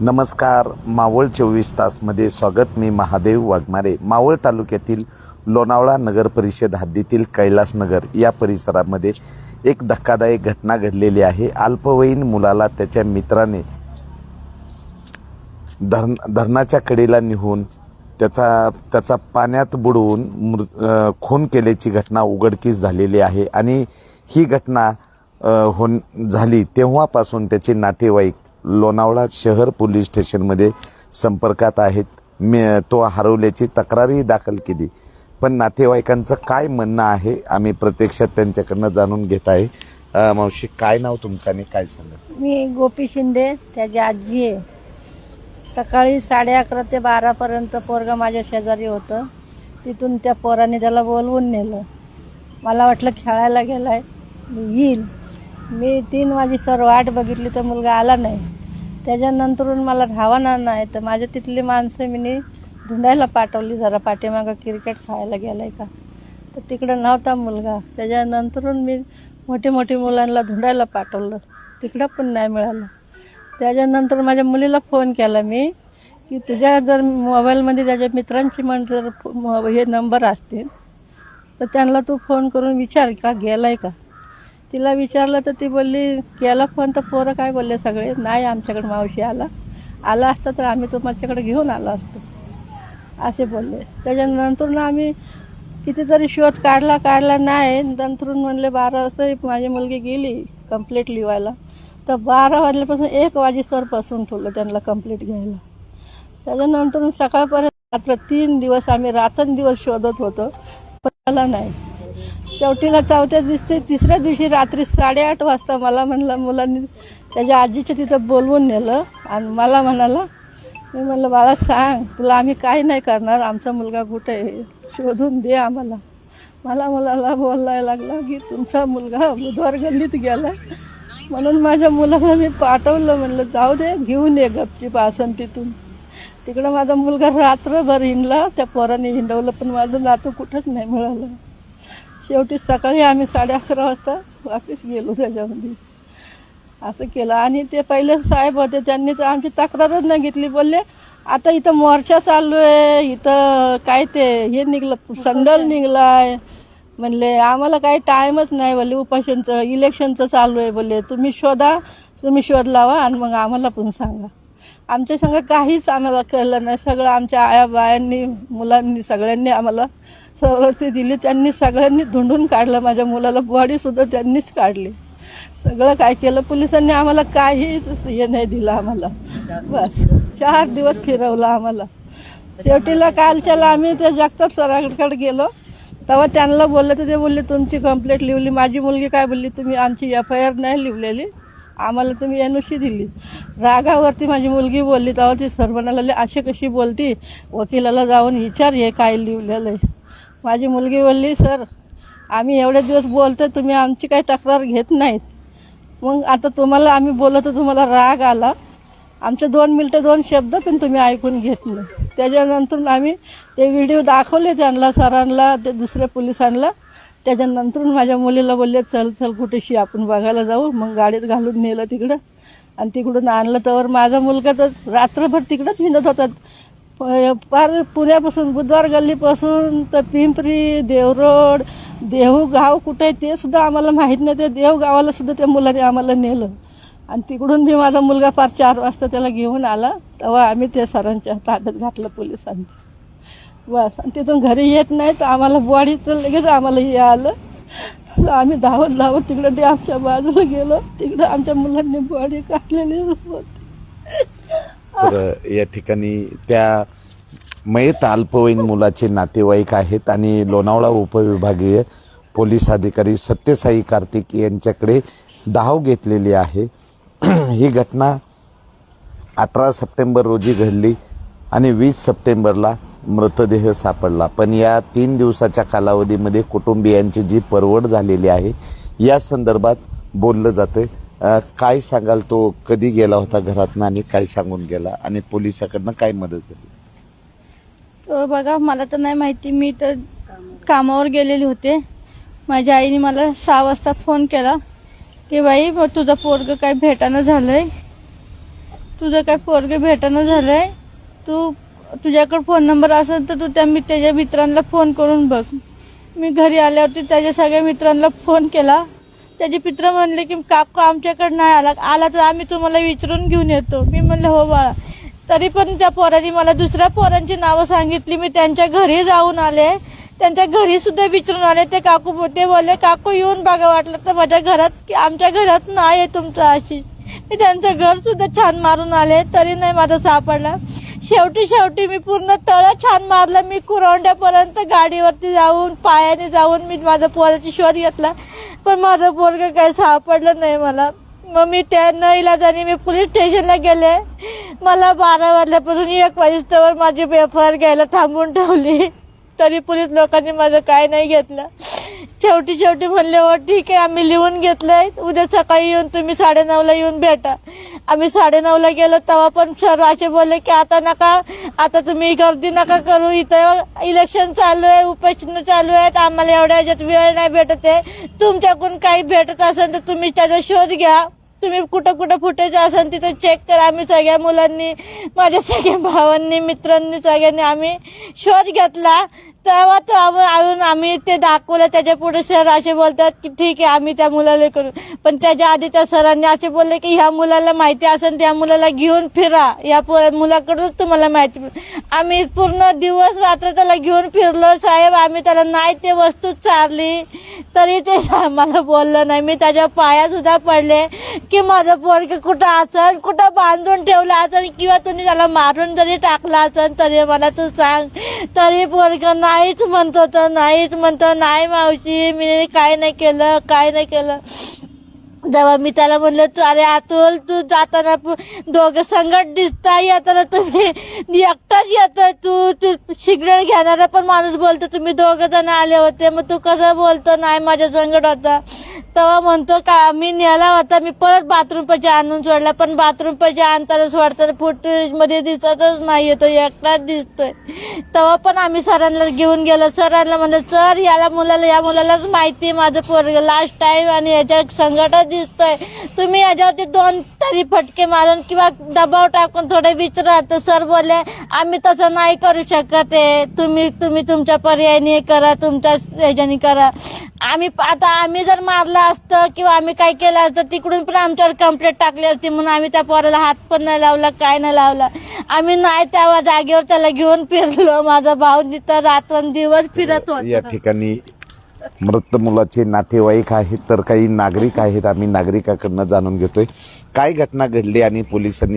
नमस्कार. मावळ चोवीस तासमध्ये स्वागत. मी महादेव वाघमारे. मावळ तालुक्यातील लोणावळा नगर परिषद हद्दीतील कैलासनगर या परिसरामध्ये एक धक्कादायक घटना घडलेली आहे. अल्पवयीन मुलाला त्याच्या मित्राने धरण धरणाच्या कडेला निहून त्याचा त्याचा पाण्यात बुडवून मृ खून केल्याची घटना उघडकीस झालेली आहे. आणि ही घटना होऊन होन झाली तेव्हापासून त्याचे नातेवाईक लोणावळा शहर पोलीस स्टेशनमध्ये संपर्कात आहेत. मी तो हरवल्याची तक्रारही दाखल केली. पण नातेवाईकांचं काय म्हणणं आहे आम्ही प्रत्यक्षात त्यांच्याकडनं जाणून घेत आहे. अ, मावशी काय नाव तुमचं आणि काय सांगा? मी गोपी शिंदे त्याची आजी आहे. सकाळी साडे अकरा ते बारापर्यंत पोरगा माझ्या शेजारी होतं. तिथून त्या पोराने त्याला बोलवून नेलं. मला वाटलं खेळायला गेलाय येईल. मी तीन वाजी सर वाट बघितली तर मुलगा आला नाही. त्याच्यानंतरून मला धावणार नाही तर माझ्या तिथली माणसं मी धुंडायला पाठवली जरा पाठीमागं क्रिकेट खायला गेलाय का? तर तिकडं नव्हता मुलगा. त्याच्यानंतरून मी मोठी मोठी मुलांना धुंडायला पाठवलं. तिकडं पण नाही मिळालं. त्याच्यानंतर माझ्या मुलीला फोन केला मी की तुझ्या जर मोबाईलमध्ये त्याच्या मित्रांची म्हण जर म- हे नंबर असतील तर त्यांना तू फोन करून विचार का गेलाय का? तिला विचारलं तर ती बोलली याला फोन तर पोरं काय बोलले सगळे? नाही आमच्याकडे मावशी आला. आला असता तर आम्ही तुमच्याकडे घेऊन आलो असतो. असे बोलले. त्याच्यानंतर ना आम्ही कितीतरी शोध काढला काढला नाही. नंतरून म्हणले बारा वाजता माझी मुलगी गेली कंप्लेट लिवायला. तर बारा वाजल्यापासून एक वाजेस्तरपासून ठेवलं त्यांना कंप्लीट घ्यायला. त्याच्यानंतर सकाळपर्यंत रात्र तीन दिवस आम्ही रात्रंदिवस शोधत होतो. पण नाही. शेवटीला चौथ्या दिवशी तिसऱ्या दिवशी रात्री साडेआठ वाजता मला म्हणलं मुलांनी त्याच्या आजीच्या तिथं बोलवून नेलं आणि मला म्हणाला मी म्हणलं बाळा सांग तुला आम्ही काय नाही करणार आमचा मुलगा कुठे आहे? शोधून दे आम्हाला. मला मुलाला बोलायला लागला की तुमचा मुलगा बुधवार गल्लीत गेला म्हणून माझ्या मुलाला मी पाठवलं म्हणलं जाऊ दे घेऊन ये गपचीप आसन तिथून तिकडं माझा मुलगा रात्रभर हिंडला त्या पोराने हिंडवलं पण माझं नातू कुठंच नाही मिळालं. शेवटी सकाळी आम्ही साडे अकरा वाजता वापस गेलो त्याच्यामध्ये. असं केलं. आणि ते पहिले साहेब होते त्यांनी तर आमची तक्रारच नाही घेतली. बोलले आता इथं मोर्चा चालू आहे इथं काय ते हे निघलं संदल निघलाय. म्हणले आम्हाला काही टाईमच नाही बोलले उपोषणचं इलेक्शनचं चालू आहे बोलले तुम्ही शोधा तुम्ही शोध लावा आणि मग आम्हाला पण सांगा. आमच्या संग काहीच आम्हाला कळलं नाही. सगळं आमच्या आया बायांनी मुलांनी सगळ्यांनी आम्हाला सवलती दिली. त्यांनी सगळ्यांनी धुंडून काढलं. माझ्या मुलाला बॉडीसुद्धा त्यांनीच काढली. सगळं काय केलं? पोलिसांनी आम्हाला काहीच हे नाही दिलं आम्हाला. बस. चार दिवस फिरवलं आम्हाला. शेवटीला कालच्याला आम्ही त्या जगताप सराकडे गेलो. तेव्हा त्यांना बोललं तर ते बोलले तुमची कंप्लेंट लिहिली. माझी मुलगी काय बोलली? तुम्ही आमची एफ आय आर नाही लिहिलेली. आम्हाला तुम्ही एन दिली. रागावरती माझी मुलगी बोलली तेव्हा ती सर म्हणाले अशी कशी बोलती? वकिलाला जाऊन विचार हे काय लिहिलेलं आहे? माझी मुलगी बोलली सर आम्ही एवढे दिवस बोलतो तुम्ही आमची काही तक्रार घेत नाहीत. मग आता तुम्हाला आम्ही बोलतो तुम्हाला राग आला. आमचे दोन मिनटं दोन शब्द पण तुम्ही ऐकून घेत नाही. त्याच्यानंतर आम्ही ते व्हिडिओ दाखवले त्यांना सरांना ते दुसऱ्या पोलिसांना. त्याच्यानंतर माझ्या मुलीला बोलले चल चल कुठेशी आपण बघायला जाऊ. मग गाडीत घालून नेलं तिकडं. आणि तिकडून आणलं तर माझा मुलगा तर रात्रभर तिकडंच हिंडत होता. प- पार पुण्यापासून बुधवार गल्लीपासून तर पिंपरी देवरोड देहू गाव कुठे आहे ते सुद्धा आम्हाला माहीत नाही. ते देव गावाला सुद्धा त्या मुलाने आम्हाला नेलं. आणि तिकडून मी माझा मुलगा फार चार वाजता त्याला घेऊन आला. तेव्हा आम्ही ते सरांच्या ताब्यात घातलं पोलिसांच्या बस. आणि तिथून घरी येत नाही तर आम्हाला बॉडीचं लगेच आम्हाला हे आलं. आम्ही धावत धावत तिकडं आमच्या बाजूला गेलो. तिकडं आमच्या मुलांनी बॉडी काढलेली होती. तर या ठिकाणी त्या मयत अल्पवयीन मुलाचे नातेवाईक आहेत आणि लोणावळा उपविभागीय पोलीस अधिकारी सत्यसाई कार्तिक यांच्याकडे धाव घेतलेली आहे. ही घटना अठरा सप्टेंबर रोजी घडली आणि वीस सप्टेंबरला मृतदेह सापडला. पण या तीन दिवसाच्या कालावधीमध्ये कुटुंबियांची जी परवड झालेली आहे या संदर्भात बोललं जातं काय सांगाल तो? कधी गेला होता घरातनं आणि काय सांगून गेला? आणि पोलिसाकडनं काय मदत झाली? तर बघा मला तर नाही माहिती. मी तर कामावर गेलेले होते. माझ्या आईने मला सहा वाजता फोन केला की बाई मग तुझं पोरग काय भेटानं झालंय? तुझं काय पोरगे भेटणं झालंय? तू तुझ्याकडे फोन नंबर असेल तर तू त्या मी त्याच्या मित्रांना फोन करून बघ. मी घरी आल्यावरती त्याच्या सगळ्या मित्रांना फोन केला. त्याचे मित्र म्हणले की काकू आमच्याकडे नाही आला. आला तर आम्ही तुम्हाला विचारून घेऊन येतो. मी म्हणलं हो बाळा. तरी पण त्या पोरांनी मला दुसऱ्या पोरांची नावं सांगितली. मी त्यांच्या घरी जाऊन आले. त्यांच्या घरी सुद्धा विचारून आले. ते काकू ते बोलले काकू येऊन बघा वाटलं तर माझ्या घरात की आमच्या घरात नाही आहे तुमचं आशिष. मी त्यांचं घर सुद्धा छान मारून आले. तरी नाही माझा सापडला. शेवटी शेवटी मी पूर्ण तळ छान मारलं. मी कुरवंड्यापर्यंत गाडीवरती जाऊन पायाने जाऊन मी माझा पोराची शोध घेतला. पण माझं पोरग काही सापडलं नाही मला. मग मी त्या न इलाजाने मी पोलीस स्टेशनला गेले. मला बारा वाजल्यापासून एक वाजेस्तवर माझी एफ आय आर घ्यायला थांबून ठेवली. तरी पोलीस लोकांनी माझं काय नाही घेतलं. शेवटी शेवटी म्हणले हो ठीक आहे आम्ही लिहून घेतलंय. उद्या सकाळी येऊन तुम्ही साडेनऊला येऊन भेटा. आम्ही साडेनऊला गेलो तेव्हा पण सर असे बोलले की आता नका आता तुम्ही गर्दी नका करू. इथं इलेक्शन चालू आहे उपोषण चालू आहेत. आम्हाला एवढ्या ह्याच्यात वेळ नाही भेटत आहे. तुमच्याकडून काही भेटत असेल तर तुम्ही त्याचा शोध घ्या. तुम्ही कुठं कुठं फुटेज असेल तिथं चेक करा. आम्ही सगळ्या मुलांनी माझ्या सगळ्या भावांनी मित्रांनी सगळ्यांनी आम्ही शोध घेतला. तेव्हा तर अजून आणून आम्ही ते दाखवलं. त्याच्या पुढे सर असे बोलतात की ठीक आहे आम्ही त्या मुलाला करू. पण त्याच्या आधी त्या सरांनी असे बोलले की ह्या मुलाला माहिती असेल त्या मुलाला घेऊन फिरा. या पु मुलाकडूनच तुम्हाला माहिती आम्ही पूर्ण दिवस रात्र त्याला घेऊन फिरलो. साहेब आम्ही त्याला नाही ते वस्तू चारली. तरी ते मला बोललं नाही. मी त्याच्या पायासुद्धा पडले की माझं पोरग कुठं असेल कुठं बांधून ठेवलं असेल किंवा तुम्ही त्याला मारून जरी टाकला असेल तरी मला तू सांग. तरी पोरग नाहीच म्हणतो होतं नाहीच म्हणतो नाही मावशी मी काय नाही केलं काय नाही केलं. जेव्हा मी त्याला म्हणलं तू अरे अतुल तू जाताना पु- दोघं संगत दिसता येताना तुम्ही एकटाच येतोय तू. तू सिगरेट घेणारा पण माणूस बोलतो तुम्ही दोघं जण आले होते मग तू कसं बोलतो? नाही माझ्या संगत होता. तेव्हा म्हणतो का मी नेला होता मी परत बाथरूम पैसे आणून सोडला पण बाथरूम पैसे आणताना सोडताना फुटेजमध्ये दिसतच नाही येतो एकटाच दिसतोय. तेव्हा पण आम्ही सरांना घेऊन गेलो. सरांना म्हणलं सर याला मुलाला या मुलालाच माहिती आहे माझं पोरग लास्ट टाईम आणि याच्या संगटच दिसतोय. तुम्ही याच्यावरती दोन तरी फटके मारून किंवा दबाव टाकून थोडे विचारा. तर सर बोलले आम्ही तसं नाही करू शकत आहे. तुम्ही तुम्ही तुमच्या पर्यायाने करा तुमच्या ह्याच्याने करा. आम्ही आता आम्ही जर मारलं असतं किंवा आम्ही काय केलं असतं तिकडून पण आमच्यावर कंप्लेंट टाकली असती म्हणून आम्ही त्या पोराला हात पण नाही लावला काय नाही लावला. आम्ही नाही त्या जागेवर त्याला घेऊन फिरलो. माझा भाऊ तिथं रात्रंदिवस फिरत या ठिकाणी मृत मुलाचे नातेवाईक आहेत तर काही नागरिक आहेत आम्ही नागरिकाकडनं जाणून घेतोय. काय घटना घडली आणि पोलिसांनी